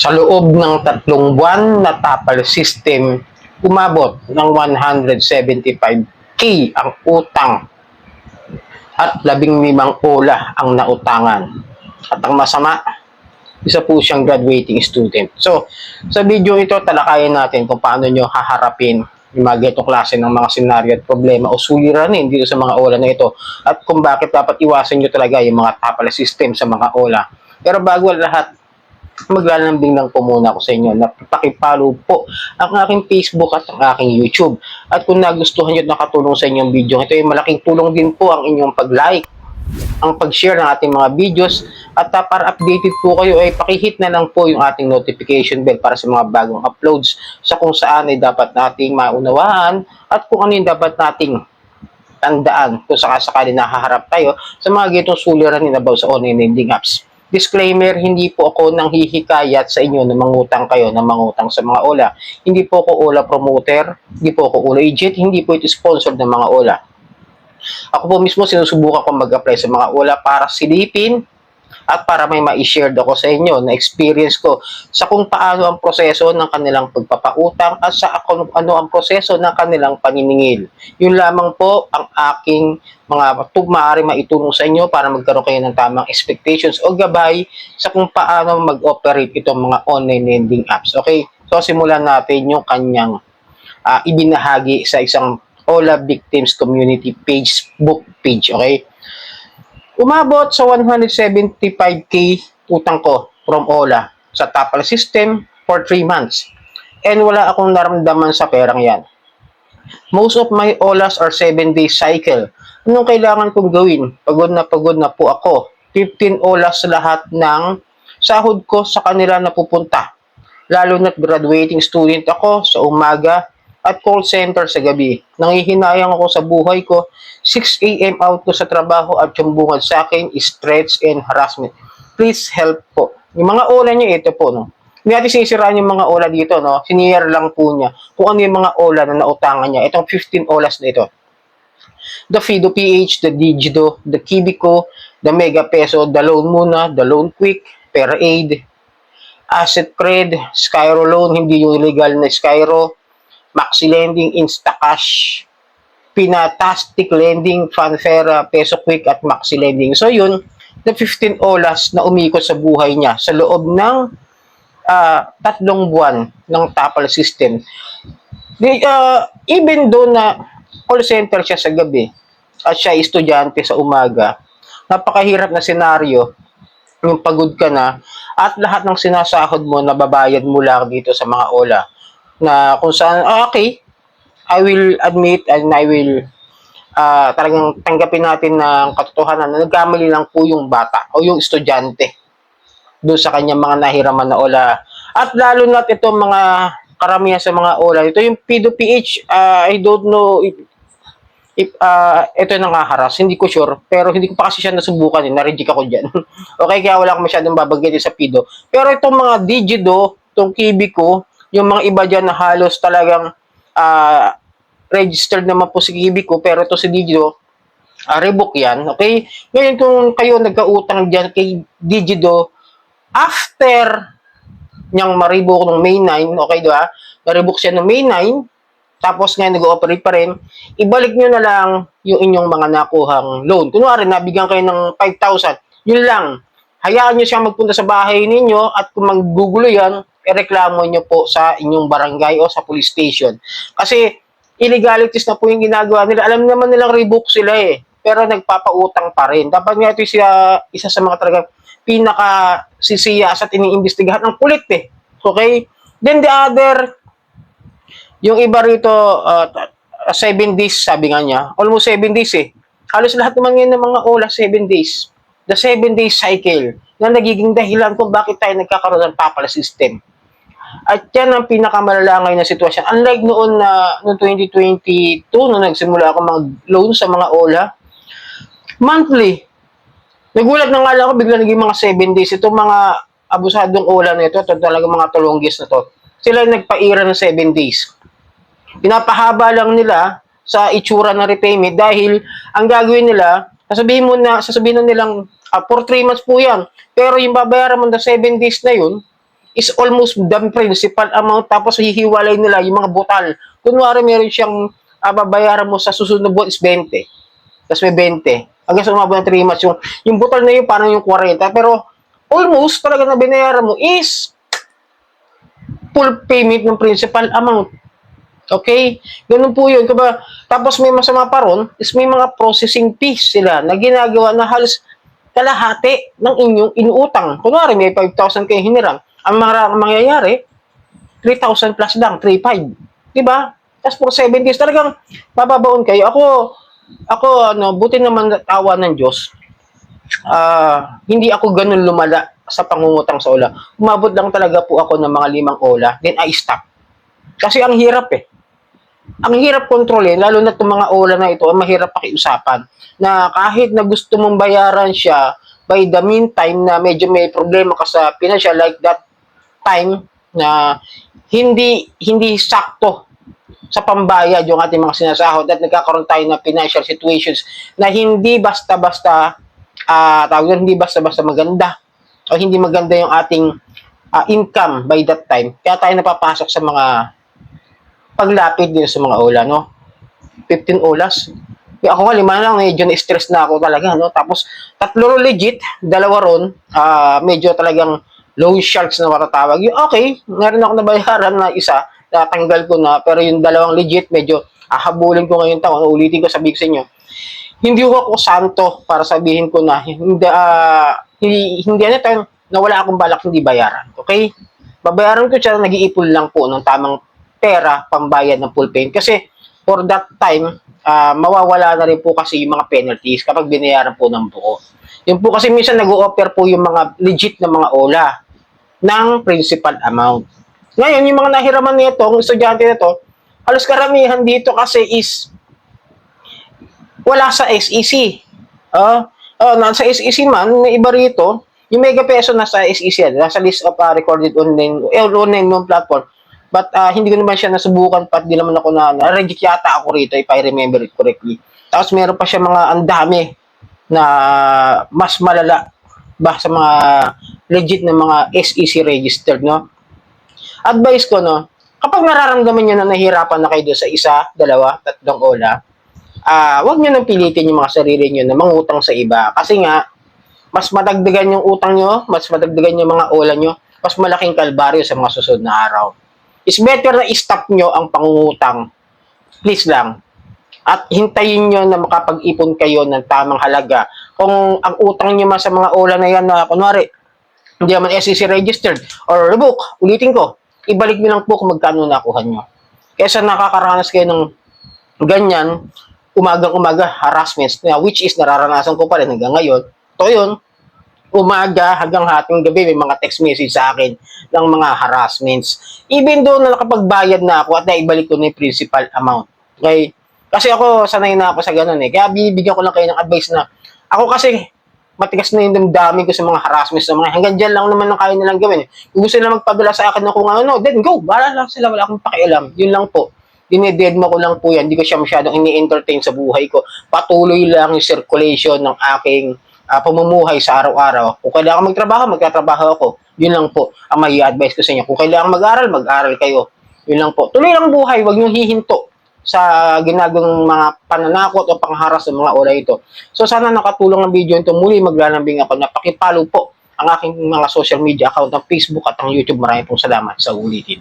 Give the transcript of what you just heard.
Sa loob ng tatlong buwan na tapal system, umabot ng 175k ang utang at labing limang ola ang nautangan. At ang masama, isa po siyang graduating student. So, sa video ito, talakayin natin kung paano nyo haharapin yung mga ganitong klase ng mga senaryo at problema o suliranin dito sa mga ola na ito at kung bakit dapat iwasan nyo talaga yung mga tapal system sa mga ola. Pero bago lahat, maglalambing lang po muna ako sa inyo na pakipollow po ang aking Facebook at ang aking YouTube. At kung nagustuhan nyo at nakatulong sa inyong video, ito ay malaking tulong din po ang inyong pag-like, ang pag-share ng ating mga videos at uh, para updated po kayo ay pakihit na lang po yung ating notification bell para sa mga bagong uploads sa kung saan ay dapat nating maunawaan at kung ano yung dapat nating tandaan kung sakasakali nahaharap tayo sa mga gitong suliranin about sa online lending apps. Disclaimer, hindi po ako nang hihikayat sa inyo na mangutang kayo na mangutang sa mga OLA. Hindi po ako OLA promoter, hindi po ako OLA agent, hindi po ito sponsor ng mga OLA. Ako po mismo sinusubukan ko mag-apply sa mga OLA para silipin at para may ma-share ako sa inyo na experience ko sa kung paano ang proseso ng kanilang pagpapautang at sa ano ang proseso ng kanilang paniningil. Yun lamang po ang aking mga maaari maitulong sa inyo para magkaroon kayo ng tamang expectations o gabay sa kung paano mag-operate itong mga online lending apps. Okay? So, simulan natin yung kanyang ah, ibinahagi sa isang OLA Victims Community Facebook page. Okay? Umabot sa 175k utang ko from OLA sa Tapal system for 3 months. And wala akong naramdaman sa perang yan. Most of my OLAs are 7-day cycle. Anong kailangan kong gawin? Pagod na pagod na po ako. 15 OLAs lahat ng sahod ko sa kanila napupunta. Lalo na't graduating student ako sa umaga at call center sa gabi. Nangihinayang ako sa buhay ko. 6 a.m. out ko sa trabaho at yung bungad sa akin is threats and harassment. Please help po. Yung mga ola niya, ito po, no? Hindi natin sinisiraan yung mga ola dito, no? Siniyar lang po niya kung ano yung mga ola na nautangan niya. Itong 15 olas na ito. The Fido PH, the Digido, the Kibico, the Mega Peso, the Loan Muna, the Loan Quick, Pera Aid, Asset Cred, Skyro Loan, hindi yung illegal na Skyro, Maxi Lending, Instacash, Pinatastic Lending, Fanfera, Peso Quick at Maxi Lending. So yun, the 15 olas na umikot sa buhay niya sa loob ng ah, tatlong buwan ng Tapal system. Di, ah, even though na call center siya sa gabi at siya estudyante sa umaga, napakahirap na senaryo yung pagod ka na at lahat ng sinasahod mo nababayad mo lang dito sa mga ola na kung saan, ah, okay, I will admit and I will ah, talagang tanggapin natin ng katotohanan na nagkamali lang po yung bata o yung estudyante doon sa kanyang mga nahiraman na ola. At lalo na itong mga karamihan sa mga ola. Ito yung P2PH, ah, I don't know if, if ah, ito yung nangaharas. Hindi ko sure. Pero hindi ko pa kasi siya nasubukan. Eh. Na-reject ako dyan. okay, kaya wala akong masyadong babagay sa Pido. Pero itong mga Digido, itong Kibico, yung mga iba dyan na halos talagang ah, registered naman po si Kibico, pero ito si Digido, ah, revoke yan, okay? Ngayon kung kayo nagkautang dyan kay Digido, after niyang maribook ng May 9, okay, di ba? Maribook siya ng May 9, tapos ngayon nag-ooperate pa rin, ibalik nyo na lang yung inyong mga nakuhang loan. Kunwari, nabigyan kayo ng 5,000, yun lang. Hayaan nyo siyang magpunta sa bahay ninyo at kung maggugulo yan, ireklamo nyo po sa inyong barangay o sa police station. Kasi illegalities na po yung ginagawa nila. Alam naman nilang rebook sila eh. Pero nagpapautang pa rin. Dapat nga ito siya, isa sa mga talagang pinaka sisiyas at iniimbestigahan ng kulit eh. Okay? Then the other, yung iba rito, uh, seven days, sabi nga niya. Almost seven days eh. Halos lahat naman ngayon ng mga ola, seven days. The seven day cycle na nagiging dahilan kung bakit tayo nagkakaroon ng papal system. At yan ang pinakamalala ngayon na sitwasyon. Unlike noon na noong 2022, nung nagsimula ako mag-loan sa mga OLA, monthly, nagulat na nga lang ako, bigla naging mga 7 days. Itong mga abusadong OLA na ito, ito talaga mga tulonggis na to. Sila yung nagpaira ng 7 days. Pinapahaba lang nila sa itsura ng repayment dahil ang gagawin nila, sasabihin mo na, sasabihin na nilang, ah, for 3 months po yan. Pero yung babayaran mo na 7 days na yun, is almost the principal amount tapos hihiwalay nila yung mga butal. Kunwari meron siyang uh, babayaran mo sa susunod na buwan is 20. Tapos may 20. Hanggang sa umabot ng 3 months. Yung, yung butal na yun parang yung 40. Pero almost talaga na binayaran mo is full payment ng principal amount. Okay? Ganun po yun. Kaba, tapos may masama pa ron, is may mga processing fees sila na ginagawa na halos kalahati ng inyong inuutang. Kunwari, may 5,000 kayo hinirang. Ang mga ang mangyayari, 3,000 plus lang, 3,500. Diba? Tapos for 7 days, talagang mababaon kayo. Ako, ako, ano, buti naman tawa ng Diyos. Ah, hindi ako ganun lumala sa pangungutang sa ola. Umabot lang talaga po ako ng mga limang ola, then I stop. Kasi ang hirap eh. Ang hirap kontrolin, lalo na itong mga ola na ito, ang mahirap pakiusapan. Na kahit na gusto mong bayaran siya, by the meantime na medyo may problema ka sa financial, like that time na hindi hindi sakto sa pambayad yung ating mga sinasahod at nagkakaroon tayo ng financial situations na hindi basta-basta ah tawag doon, hindi basta-basta maganda o hindi maganda yung ating ah, income by that time. Kaya tayo napapasok sa mga paglapit din sa mga ola, no? 15 olas. Ako nga, lima lang, medyo na-stress na ako talaga, no? Tapos, tatlo legit, dalawa ron, ah medyo talagang loan sharks na matatawag. Yung okay, meron ako nabayaran na isa, natanggal ko na, pero yung dalawang legit, medyo ahabulin ko ngayon taon, ulitin ko, sabihin ko sa inyo, hindi ko ako santo para sabihin ko na hindi ah, hindi hindi ano tayo na akong balak hindi bayaran. Okay? Babayaran ko siya nag-iipon lang po ng tamang pera pambayad ng full payment kasi for that time ah, mawawala na rin po kasi yung mga penalties kapag binayaran po ng buo. Yun po kasi minsan nag-o-offer po yung mga legit na mga ola ng principal amount. Ngayon, yung mga nahiraman nito, ang estudyante nito, halos karamihan dito kasi is wala sa SEC. Ah, oh, nasa SEC man, may iba rito, yung mega peso nasa SEC nasa list of uh, recorded online, eh, online platform. But ah, hindi ko naman siya nasubukan pat di naman ako na na-reject yata ako rito if I remember it correctly. Tapos meron pa siya mga andami na mas malala ba sa mga legit na mga SEC registered, no? Advice ko, no? Kapag nararamdaman niyo na nahihirapan na kayo sa isa, dalawa, tatlong ola, ah, wag niyo nang pilitin yung mga sarili niyo na mangutang sa iba. Kasi nga, mas madagdagan yung utang niyo, mas madagdagan yung mga ola niyo, mas malaking kalbaryo sa mga susunod na araw. It's better na i-stop niyo ang pangungutang. Please lang. At hintayin niyo na makapag-ipon kayo ng tamang halaga. Kung ang utang niyo man sa mga ola na yan na, kunwari, hindi naman SEC registered or rebook, ulitin ko, ibalik niyo lang po kung magkano nakuha niyo. Kesa nakakaranas kayo ng ganyan, umagang-umaga harassments na which is nararanasan ko pa rin hanggang ngayon. Ito yun, umaga hanggang hating gabi may mga text message sa akin ng mga harassments. Even though na nakapagbayad na ako at naibalik ko na yung principal amount. Okay? Kasi ako, sanay na ako sa ganun eh. Kaya bibigyan ko lang kayo ng advice na ako kasi matigas na yung damdamin ko sa mga harassments sa mga hanggang dyan lang naman ang kaya nilang gawin. Kung gusto nila magpadala sa akin ng kung ano, then go, bahala lang sila, wala akong pakialam. Yun lang po. Dinededma ko lang po yan. Hindi ko siya masyadong ini-entertain sa buhay ko. Patuloy lang yung circulation ng aking ah, pamumuhay sa araw-araw. Kung kailangan magtrabaho, magtatrabaho ako. Yun lang po ang may advice ko sa inyo. Kung kailangan mag-aral, mag-aral kayo. Yun lang po. Tuloy lang buhay, wag niyong hihinto sa ginagawang mga pananakot o pangharas ng mga oras ito. So sana nakatulong ang video ito. Muli maglalambing ako na pakipalo po ang aking mga social media account ng Facebook at ng YouTube. Maraming pong salamat sa ulitin.